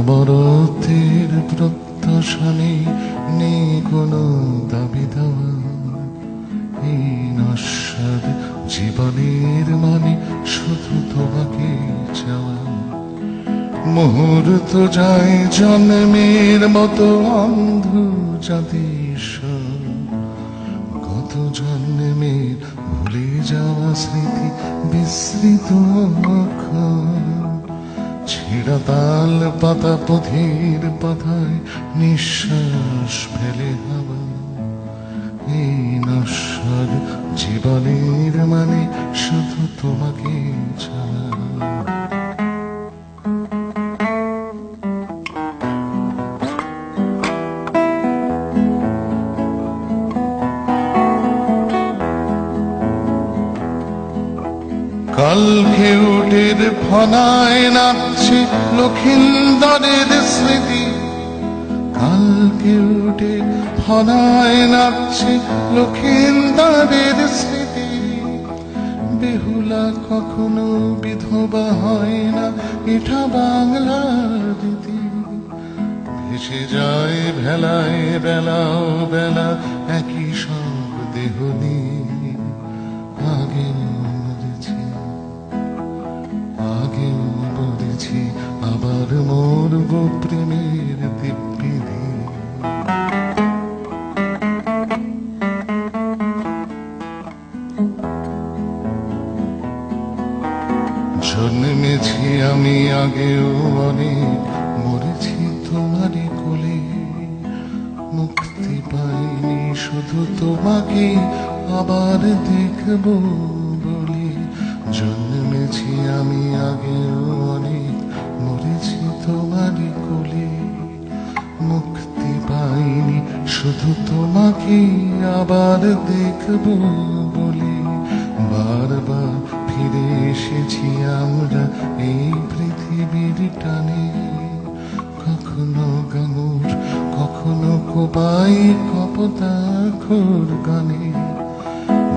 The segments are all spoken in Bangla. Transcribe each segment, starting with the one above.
অমরতের প্রত্যাশা নেই কোনো দাবি দেওয়া। এই জীবনের মানে শুধু তোমাকে চাওয়া। মুহূর্ত যায় জন্মের মতো অন্ধ জাতিস কত জন্মের ভুলে যাওয়া স্মৃতি বিস্মৃত অক্ষর। ছেঁড়া তাল পাতা পথির পাতায় নিঃশ্বাস ফেলে হাওয়া। এই নশ্বর জীবনের মানে শুধু তোমাকে ছাড়া। কালকে উটের ফনায় নাচছে লক্ষিন্দরের স্মৃতি। কালকে উঠে ফনায় নাচছে লক্ষিন্দরের স্মৃতি। বেহুলা কখনো বিধবা হয় না এটা বাংলার রীতি। ভেসে যায় ভেলায়, বেলাও বেলা, একই সব দেহ নিয়ে। আবার মরব প্রেমের দিব্যি দিয়ে জন্মেছি আমি আগেও অনেক মরেছি তোমারই কোলে, মুক্তি পাইনি শুধু তোমাকে আবার দেখব বলে। জন্মেছি আমি আগেও তোমারই কোলে মুক্তি পাইনি। শুধু তোমাকে আবার দেখব বলে বারবার ফিরে এসেছি আমরা এই পৃথিবীর টানে। কখনো গাঙুর কখনো কোপাই, কপতাখর গানে।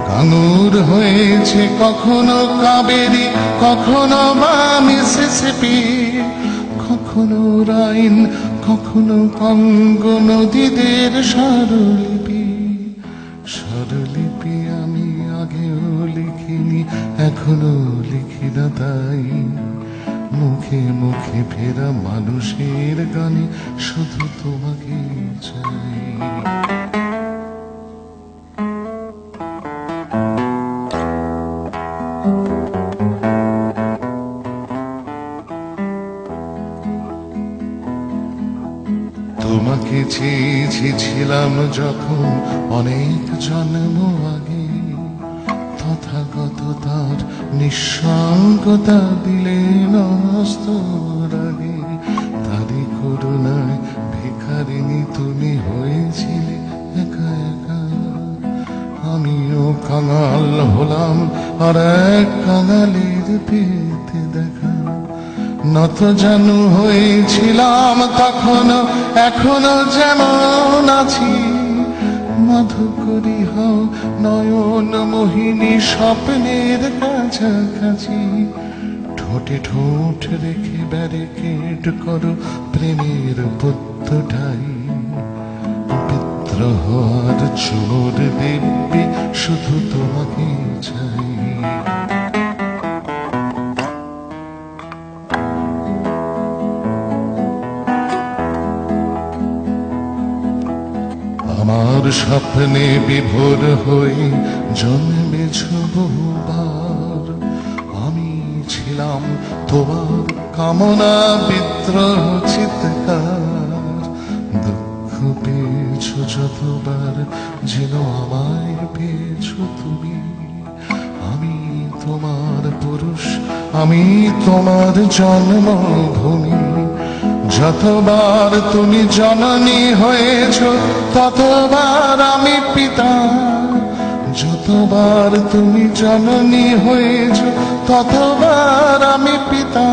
গাঙুর হয়েছে কখনো কাবেরি, কখনো বা মিসিসিপি। কখনো রাইন, কখনো কঙ্গ নদীদের স্বরলিপি। স্বরলিপি আমি আগেও লিখিনি, এখনও লিখি না তাই। মুখে মুখে ফেরা মানুষের গানে শুধু তোমাকে চাই। তোমাকে চেয়েছি ছিলাম যখন অনেক জন্ম আগে। তথাগত তার নিঃসঙ্গতা দিলে নস্তর আগে। তারই করুণায় ভিখারিনী তুমি হয়েছিলে একা একা। আমিও কাঙাল হলাম আর এক কাঙালির দেখা নত জানু হয়েছিলাম তখনো এখনও যেমন আছি। মধুকরী হও, নয়ন মোহিনী স্বপ্নের কাছাকাছি। ঠোঁটে ঠোঁট রেখে ব্যারিকেড করো প্রেমের পত্তটাই বিদ্রোহ আর চোর দেবী, শুধু তোমাকে চাই। আমার স্বপ্নে বিভোর হয়ে জন্মেছ বহুবার আমি ছিলাম তোমার কামনা বিদ্রোহ চিৎকার। দুঃখ পেয়েছ যতবার যেন আমায় পেয়েছ তুমি। আমি তোমার পুরুষ, আমি তোমার জন্মভূমি। যতবার তুমি জননী হয়েছ, ততবার আমি পিতা। যতবার তুমি জননী হয়েছ, ততবার আমি পিতা।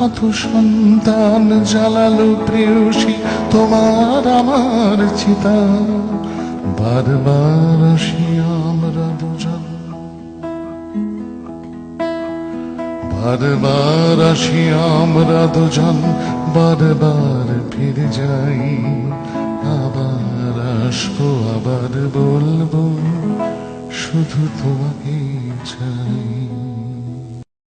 কত সন্তান জ্বালালো প্রেয়সী, তোমার আমার চিতা। বারবার আমরা দুজন। বারবার আসি আমরা দুজন। বারবার ফিরে যাই আবার আসব আবার বলব শুধু তোমাকে চাই।